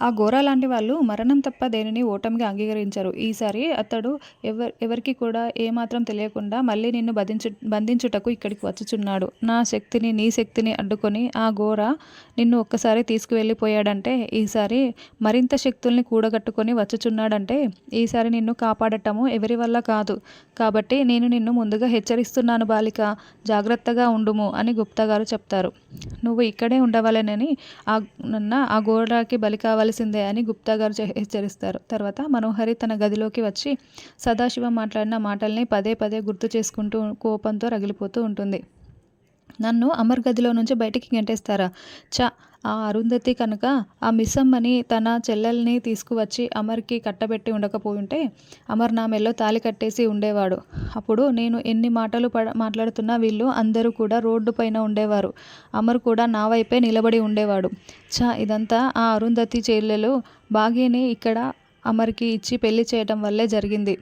ఆ ఘోర లాంటి వాళ్ళు మరణం తప్ప దేనిని ఓటమిగా అంగీకరించారు. ఈసారి అతడు ఎవరి ఎవరికి కూడా ఏమాత్రం తెలియకుండా మళ్ళీ నిన్ను బంధించు బంధించుటకు ఇక్కడికి వచ్చుచున్నాడు. నా శక్తిని నీ శక్తిని అడ్డుకొని ఆ గోర నిన్ను ఒక్కసారి తీసుకువెళ్ళిపోయాడంటే ఈసారి మరింత శక్తుల్ని కూడగట్టుకొని వచ్చుచున్నాడంటే ఈసారి నిన్ను కాపాడటము ఎవరి వల్ల కాదు. కాబట్టి నేను నిన్ను ముందుగా హెచ్చరిస్తున్నాను బాలిక జాగ్రత్తగా ఉండుము అని గుప్తా గారు చెప్తారు. నువ్వు ఇక్కడే ఉండవలెనని ఆ నన్న ఆ గోరాకి బలి కావాలి తెలిసిందే అని గుప్తా గారు హెచ్చరిస్తారు. తర్వాత మనోహరి తన గదిలోకి వచ్చి సదాశివం మాట్లాడిన మాటల్ని పదే పదే గుర్తు చేసుకుంటూ కోపంతో రగిలిపోతూ ఉంటుంది. నన్ను అమర్ గదిలో నుంచి బయటికి గెంటేస్తారా? చ ఆ అరుంధతి కనుక ఆ మిస్సమ్మని తన చెల్లెల్ని తీసుకువచ్చి అమర్కి కట్టబెట్టి ఉండకపోయింటే అమర్ నా మెల్లో తాలి కట్టేసి ఉండేవాడు. అప్పుడు నేను ఎన్ని మాటలు పడ మాట్లాడుతున్నా వీళ్ళు అందరూ కూడా రోడ్డు పైన ఉండేవారు. అమర్ కూడా నా వైపే నిలబడి ఉండేవాడు. చా ఇదంతా ఆ అరుంధతి చెల్లెలు బాగీని ఇక్కడ అమర్కి ఇచ్చి పెళ్ళి చేయటం వల్లే జరిగింది.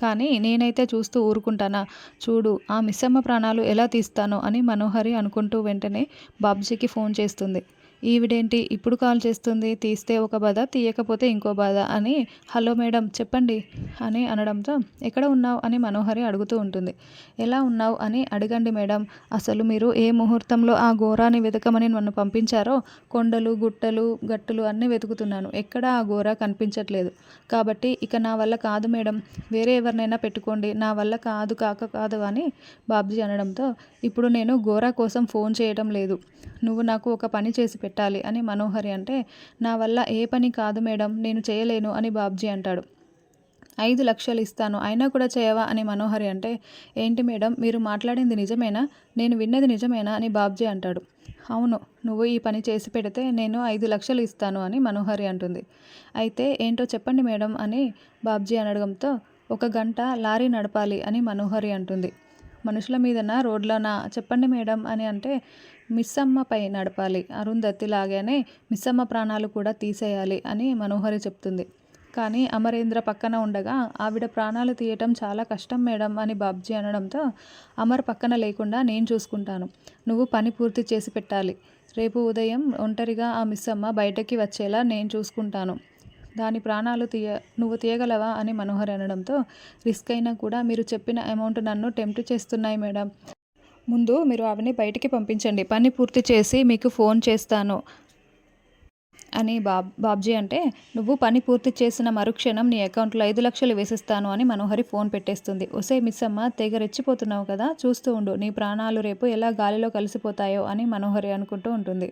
కానీ నేనైతే చూస్తూ ఊరుకుంటానా? చూడు ఆ మిస్సమ్మ ప్రాణాలు ఎలా తీస్తానో అని మనోహరి అనుకుంటూ వెంటనే బాబ్జీకి ఫోన్ చేస్తుంది. ఈవిడేంటి? ఇప్పుడు కాల్ చేస్తుంది తీస్తే ఒక బాధ తీయకపోతే ఇంకో బాధ అని హలో మేడం చెప్పండి అని అనడంతో ఎక్కడ ఉన్నావు అని మనోహరి అడుగుతూ ఉంటుంది. ఎలా ఉన్నావు అని అడగండి మేడం. అసలు మీరు ఏ ముహూర్తంలో ఆ ఘోరాన్ని వెతకమని నన్ను పంపించారో కొండలు గుట్టలు గట్టులు అన్నీ వెతుకుతున్నాను. ఎక్కడ ఆ ఘోర కనిపించట్లేదు. కాబట్టి ఇక నా వల్ల కాదు మేడం. వేరే ఎవరినైనా పెట్టుకోండి. నా వల్ల కాదు కాక కాదు అని బాబ్జీ అనడంతో ఇప్పుడు నేను ఘోరా కోసం ఫోన్ చేయడం లేదు. నువ్వు నాకు ఒక పని చేసి పెట్టాలి అని మనోహరి అంటే నా వల్ల ఏ పని కాదు మేడం నేను చేయలేను అని బాబ్జీ అంటాడు. ఐదు లక్షలు ఇస్తాను అయినా కూడా చేయవా అని మనోహరి అంటే ఏంటి మేడం మీరు మాట్లాడింది నిజమేనా? నేను విన్నది నిజమేనా? అని బాబ్జీ అంటాడు. అవును నువ్వు ఈ పని చేసి పెడితే నేను ఐదు లక్షలు ఇస్తాను అని మనోహరి అంటుంది. అయితే ఏంటో చెప్పండి మేడం అని బాబ్జీ అనడంతో ఒక గంట లారీ నడపాలి అని మనోహరి అంటుంది. మనుషుల మీదనా రోడ్లనా? చెప్పండి మేడం అని అంటే మిస్సమ్మపై నడపాలి. అరుంధతి లాగానే మిస్సమ్మ ప్రాణాలు కూడా తీసేయాలి అని మనోహరి చెప్తుంది. కానీ అమరేంద్ర పక్కన ఉండగా ఆవిడ ప్రాణాలు తీయటం చాలా కష్టం మేడం అని బాబ్జీ అనడంతో అమర్ పక్కన లేకుండా నేను చూసుకుంటాను. నువ్వు పని పూర్తి చేసి పెట్టాలి. రేపు ఉదయం ఒంటరిగా ఆ మిస్సమ్మ బయటకి వచ్చేలా నేను చూసుకుంటాను. దాని ప్రాణాలు తీయ నువ్వు తీయగలవా? అని మనోహర్ అనడంతో రిస్క్ అయినా కూడా మీరు చెప్పిన అమౌంట్ నన్ను టెంప్ట్ చేస్తున్నాయి మేడం. ముందు మీరు ఆవిని బయటికి పంపించండి. పని పూర్తి చేసి మీకు ఫోన్ చేస్తాను అని బాబ్ బాబ్జీ అంటే నువ్వు పని పూర్తి చేసిన మరుక్షణం నీ అకౌంట్లో ఐదు లక్షలు వేసిస్తాను అని మనోహరి ఫోన్ పెట్టేస్తుంది. ఒసే మిస్ అమ్మ తెగ రెచ్చిపోతున్నావు కదా చూస్తూ ఉండు. నీ ప్రాణాలు రేపు ఎలా గాలిలో కలిసిపోతాయో అని మనోహరి అనుకుంటూ ఉంటుంది.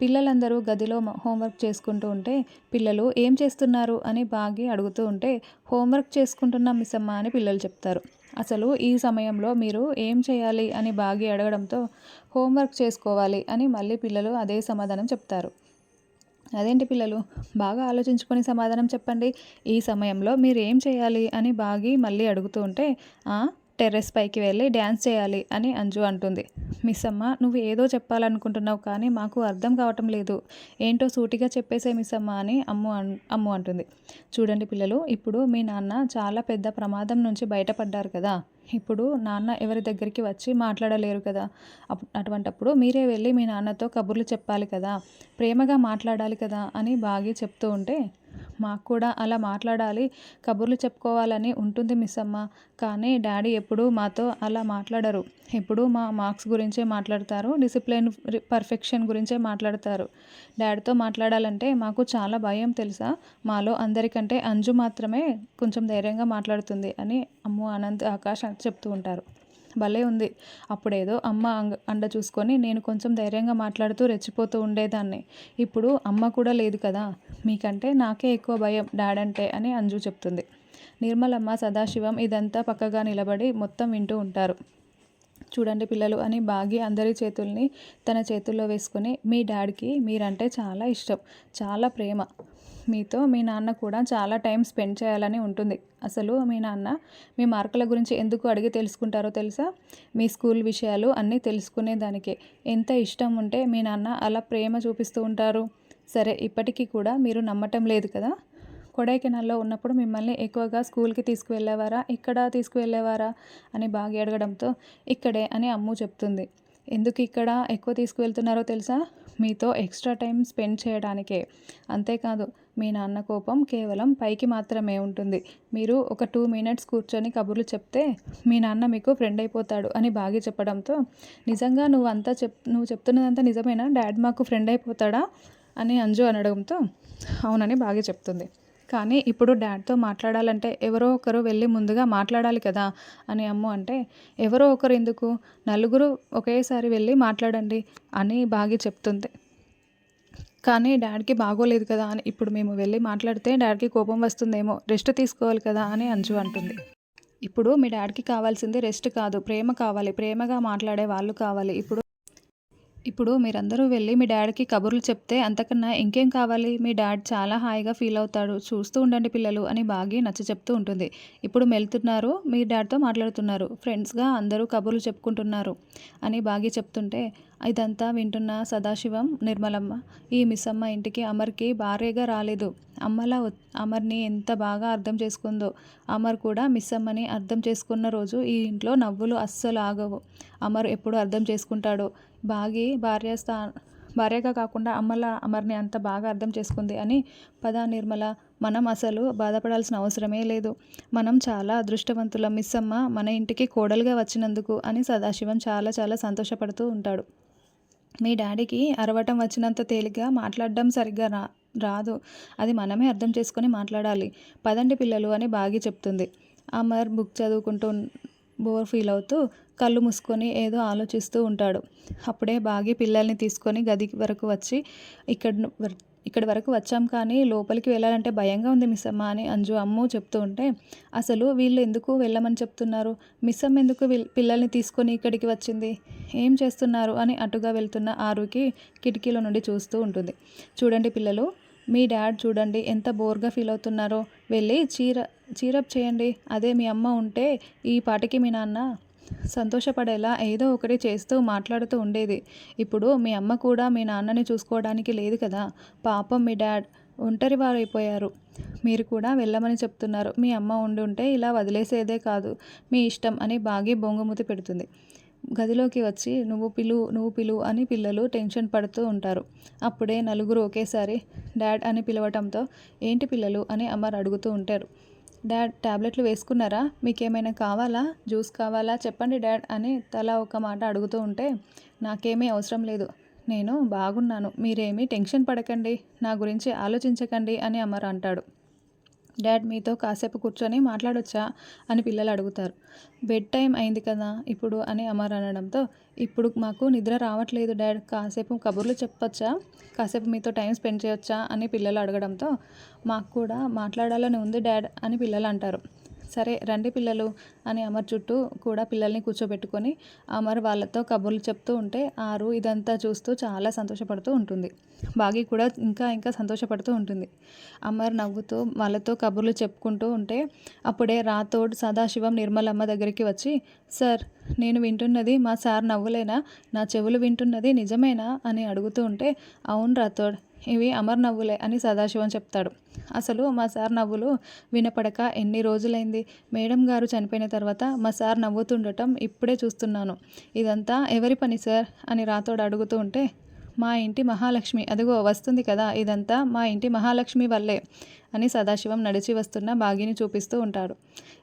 పిల్లలందరూ గదిలో హోంవర్క్ చేసుకుంటూ ఉంటే పిల్లలు ఏం చేస్తున్నారు? అని బాగి అడుగుతూ ఉంటే హోంవర్క్ చేసుకుంటున్నాం మిస్సమ్మ అని పిల్లలు చెప్తారు. అసలు ఈ సమయంలో మీరు ఏం చేయాలి? అని బాగి అడగడంతో హోంవర్క్ చేసుకోవాలి అని మళ్ళీ పిల్లలు అదే సమాధానం చెప్తారు. అదేంటి పిల్లలు? బాగా ఆలోచించుకొని సమాధానం చెప్పండి. ఈ సమయంలో మీరు ఏం చేయాలి? అని బాగి మళ్ళీ అడుగుతూ ఉంటే టెర్రస్ పైకి వెళ్ళి డ్యాన్స్ చేయాలి అని అంజు అంటుంది. మిస్ అమ్మ నువ్వు ఏదో చెప్పాలనుకుంటున్నావు కానీ మాకు అర్థం కావటం లేదు. ఏంటో సూటిగా చెప్పేసే మిస్ అమ్మ అని అమ్ము అమ్ము అంటుంది. చూడండి పిల్లలు ఇప్పుడు మీ నాన్న చాలా పెద్ద ప్రమాదం నుంచి బయటపడ్డారు కదా. ఇప్పుడు నాన్న ఎవరి దగ్గరికి వచ్చి మాట్లాడలేరు కదా. అప్- అటువంటప్పుడు మీరే వెళ్ళి మీ నాన్నతో కబుర్లు చెప్పాలి కదా. ప్రేమగా మాట్లాడాలి కదా అని బాగా చెప్తూ ఉంటే మాకు కూడా అలా మాట్లాడాలి కబుర్లు చెప్పుకోవాలని ఉంటుంది మిస్ అమ్మ కానీ డాడీ ఎప్పుడూ మాతో అలా మాట్లాడరు. ఎప్పుడూ మా మార్క్స్ గురించే మాట్లాడతారు డిసిప్లిన్ పర్ఫెక్షన్ గురించే మాట్లాడతారు. డాడీతో మాట్లాడాలంటే మాకు చాలా భయం తెలుసా? మాలో అందరికంటే అంజు మాత్రమే కొంచెం ధైర్యంగా మాట్లాడుతుంది అని అమ్ము అనంత్ ఆకాష్ చెప్తూ ఉంటారు. భలే ఉంది. అప్పుడేదో అమ్మ అంగ అండ చూసుకొని నేను కొంచెం ధైర్యంగా మాట్లాడుతూ రెచ్చిపోతూ ఉండేదాన్ని. ఇప్పుడు అమ్మ కూడా లేదు కదా మీకంటే నాకే ఎక్కువ భయం డాడ్ అంటే అని అంజు చెప్తుంది. నిర్మలమ్మ సదాశివం ఇదంతా పక్కగా నిలబడి మొత్తం వింటూ ఉంటారు. చూడండి పిల్లలు అని బాగి అందరి చేతుల్ని తన చేతుల్లో వేసుకొని మీ డాడీకి మీరంటే చాలా ఇష్టం చాలా ప్రేమ. మీతో మీ నాన్న కూడా చాలా టైం స్పెండ్ చేయాలని ఉంటుంది. అసలు మీ నాన్న మీ మార్కుల గురించి ఎందుకు అడిగి తెలుసుకుంటారో తెలుసా? మీ స్కూల్ విషయాలు అన్నీ తెలుసుకునేదానికే. ఎంత ఇష్టం ఉంటే మీ నాన్న అలా ప్రేమ చూపిస్తూ ఉంటారు. సరే ఇప్పటికీ కూడా మీరు నమ్మటం లేదు కదా? కొడైకెనాల్లో ఉన్నప్పుడు మిమ్మల్ని ఎక్కువగా స్కూల్కి తీసుకువెళ్ళేవారా? ఇక్కడ తీసుకువెళ్ళేవారా? అని బాగా అడగడంతో ఇక్కడే అని అమ్ము చెప్తుంది. ఎందుకు ఇక్కడ? ఎక్కువ తీసుకువెళ్తున్నారో తెలుసా? మీతో ఎక్స్ట్రా టైం స్పెండ్ చేయడానికే. అంతేకాదు మీ నాన్న కోపం కేవలం పైకి మాత్రమే ఉంటుంది. మీరు ఒక టూ మినిట్స్ కూర్చొని కబుర్లు చెప్తే మీ నాన్న మీకు ఫ్రెండ్ అయిపోతాడు అని బాగా చెప్పడంతో నిజంగా నువ్వు అంతా చెప్ నువ్వు చెప్తున్నదంతా నిజమేనా? డాడ్ మాకు ఫ్రెండ్ అయిపోతాడా? అని అంజు అనడంతో అవునని బాగా చెప్తుంది. కానీ ఇప్పుడు డాడ్తో మాట్లాడాలంటే ఎవరో ఒకరు వెళ్ళి ముందుగా మాట్లాడాలి కదా? అని అమ్మ అంటే ఎవరో ఒకరు ఎందుకు? నలుగురు ఒకేసారి వెళ్ళి మాట్లాడండి అని బాగా చెప్తుంది. కానీ డాడీకి బాగోలేదు కదా అని ఇప్పుడు మేము వెళ్ళి మాట్లాడితే డాడీకి కోపం వస్తుందేమో రెస్ట్ తీసుకోవాలి కదా అని అంజు అంటుంది. ఇప్పుడు మీ డాడీకి కావాల్సింది రెస్ట్ కాదు ప్రేమ కావాలి ప్రేమగా మాట్లాడే వాళ్ళు కావాలి. ఇప్పుడు ఇప్పుడు మీరందరూ వెళ్ళి మీ డాడీకి కబుర్లు చెప్తే అంతకన్నా ఇంకేం కావాలి? మీ డాడ్ చాలా హాయిగా ఫీల్ అవుతాడు చూస్తూ ఉండండి పిల్లలు అని బాగా నచ్చ చెప్తూ ఉంటుంది. ఇప్పుడు వెళ్తున్నారు మీ డాడ్తో మాట్లాడుతున్నారు ఫ్రెండ్స్గా అందరూ కబుర్లు చెప్పుకుంటున్నారు అని బాగా చెప్తుంటే ఇదంతా వింటున్న సదాశివం నిర్మలమ్మ. ఈ మిస్సమ్మ ఇంటికి అమర్కి భార్యగా రాలేదు. అమ్మలా అమర్ని ఎంత బాగా అర్థం చేసుకుందో అమర్ కూడా మిస్సమ్మని అర్థం చేసుకున్న రోజు ఈ ఇంట్లో నవ్వులు అస్సలు ఆగవు. అమర్ ఎప్పుడు అర్థం చేసుకుంటాడో? బాగి భార్య స్థా భార్యగా కాకుండా అమ్మల అమర్ని అంత బాగా అర్థం చేసుకుంది అని పదా నిర్మల. మనం అసలు బాధపడాల్సిన అవసరమే లేదు. మనం చాలా అదృష్టవంతులం మిస్సమ్మ మన ఇంటికి కోడలుగా వచ్చినందుకు అని సదాశివం చాలా చాలా సంతోషపడుతూ ఉంటాడు. మీ డాడీకి అరవటం వచ్చినంత తేలిగ్గా మాట్లాడడం సరిగ్గా రా రాదు. అది మనమే అర్థం చేసుకొని మాట్లాడాలి. పదండి పిల్లలు అని బాగి చెప్తుంది. అమర్ బుక్ చదువుకుంటూ బోర్ ఫీల్ అవుతూ కళ్ళు మూసుకొని ఏదో ఆలోచిస్తూ ఉంటాడు. అప్పుడే బాగి పిల్లల్ని తీసుకొని గది వరకు వచ్చి ఇక్కడ ఇక్కడి వరకు వచ్చాం కానీ లోపలికి వెళ్ళాలంటే భయంగా ఉంది మిస్ అమ్మ అని అంజు అమ్ము చెప్తూ ఉంటే అసలు వీళ్ళు ఎందుకు వెళ్ళమని చెప్తున్నారు? మిస్ అమ్మ ఎందుకు పిల్లల్ని తీసుకొని ఇక్కడికి వచ్చింది? ఏం చేస్తున్నారు? అని అటుగా వెళ్తున్న ఆరుకి కిటికీలో నుండి చూస్తూ ఉంటుంది. చూడండి పిల్లలు మీ డాడ్ చూడండి ఎంత బోర్గా ఫీల్ అవుతున్నారో. వెళ్ళి చీర చీరప్ చేయండి. అదే మీ అమ్మ ఉంటే ఈ పాటికి మీ నాన్న సంతోషపడేలా ఏదో ఒకటి చేస్తూ మాట్లాడుతూ ఉండేది. ఇప్పుడు మీ అమ్మ కూడా మీ నాన్నని చూసుకోవడానికి లేదు కదా. పాపం మీ డాడ్ ఒంటరి వారైపోయారు. మీరు కూడా వెళ్ళమని చెప్తున్నారు. మీ అమ్మ ఉండి ఉంటే ఇలా వదిలేసేదే కాదు. మీ ఇష్టం అని బాగి బొంగుమూతి పెడుతుంది. గదిలోకి వచ్చి నువ్వు పిలు నువ్వు పిలు అని పిల్లలు టెన్షన్ పడుతూ ఉంటారు. అప్పుడే నలుగురు ఒకేసారి డాడ్ అని పిలవటంతో ఏంటి పిల్లలు అని అమ్మర్ అడుగుతూ ఉంటారు. డాడ్ ట్యాబ్లెట్లు వేసుకున్నారా? మీకేమైనా కావాలా? జ్యూస్ కావాలా? చెప్పండి డాడ్ అని తల ఒక మాట అడుగుతూ ఉంటే నాకేమీ అవసరం లేదు. నేను బాగున్నాను. మీరేమీ టెన్షన్ పడకండి. నా గురించి ఆలోచించకండి అని అమర్ అంటాడు. డాడ్ మీతో కాసేపు కూర్చొని మాట్లాడొచ్చా అని పిల్లలు అడుగుతారు. బెడ్ టైం అయింది కదా ఇప్పుడు అని అమర్ అనడంతో ఇప్పుడు మాకు నిద్ర రావట్లేదు డాడ్ కాసేపు కబుర్లు చెప్పొచ్చా? కాసేపు మీతో టైం స్పెండ్ చేయొచ్చా? అని పిల్లలు అడగడంతో మాకు కూడా మాట్లాడాలని ఉంది డాడ్ అని పిల్లలు అంటారు. సరే రండి పిల్లలు అని అమర్ చుట్టూ కూడా పిల్లల్ని కూర్చోబెట్టుకొని అమర్ వాళ్ళతో కబుర్లు చెప్తూ ఉంటే ఆరు ఇదంతా చూస్తూ చాలా సంతోషపడుతూ ఉంటుంది. బాగి కూడా ఇంకా ఇంకా సంతోషపడుతూ ఉంటుంది. అమర్ నవ్వుతూ వాళ్ళతో కబుర్లు చెప్పుకుంటూ ఉంటే అప్పుడే రాతోడ్ సదాశివం నిర్మలమ్మ దగ్గరికి వచ్చి సార్ నేను వింటున్నది మా సార్ నవ్వులేనా? నా చెవులు వింటున్నది నిజమేనా? అని అడుగుతూ ఉంటే అవును రాతోడ్ ఇవి అమర్ నవ్వులే అని సదాశివం చెప్తాడు. అసలు మా సార్ నవ్వులు వినపడక ఎన్ని రోజులైంది? మేడం గారు చనిపోయిన తర్వాత మా సార్ నవ్వుతుండటం ఇప్పుడే చూస్తున్నాను. ఇదంతా ఎవరి పని సార్? అని రాతోడు అడుగుతూ ఉంటే మా ఇంటి మహాలక్ష్మి. అదిగో వస్తుంది కదా ఇదంతా మా ఇంటి మహాలక్ష్మి వల్లే అని సదాశివం నడిచి వస్తున్న బాగిని చూపిస్తూ ఉంటాడు.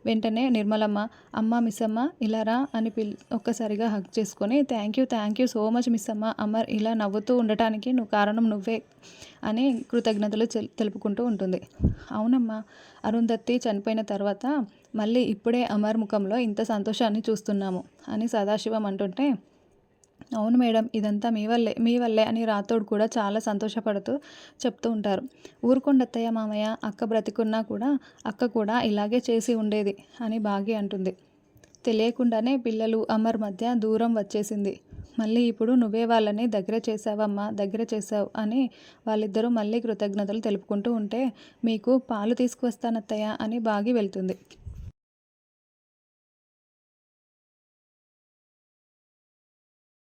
వెంటనే నిర్మలమ్మ అమ్మ మిస్సమ్మ ఇలా రా అని పిల్ ఒక్కసారిగా హక్ చేసుకొని thank you thank you so much miss అమ్మ అమర్ ఇలా నవ్వుతూ ఉండటానికి నువ్వు కారణం నువ్వే అని కృతజ్ఞతలు తెలుపుకుంటూ ఉంటుంది. అవునమ్మా అరుంధతి చనిపోయిన తర్వాత మళ్ళీ ఇప్పుడే అమర్ ముఖంలో ఇంత సంతోషాన్ని చూస్తున్నాము అని సదాశివం అంటుంటే అవును మేడం ఇదంతా మీ వల్లే మీ వల్లే అని రాతోడు కూడా చాలా సంతోషపడుతూ చెప్తూ ఉంటారు. ఊరుకొండత్తయ్య మామయ్య అక్క బ్రతికున్నా కూడా అక్క కూడా ఇలాగే చేసి ఉండేది అని బాగి అంటుంది. తెలియకుండానే పిల్లలు అమర్ మధ్య దూరం వచ్చేసింది. మళ్ళీ ఇప్పుడు నువ్వే వాళ్ళని దగ్గర చేసావమ్మా దగ్గర చేసావు అని వాళ్ళిద్దరూ మళ్ళీ కృతజ్ఞతలు తెలుపుకుంటూ ఉంటే మీకు పాలు తీసుకువస్తానత్తయ్య అని బాగి వెళ్తుంది.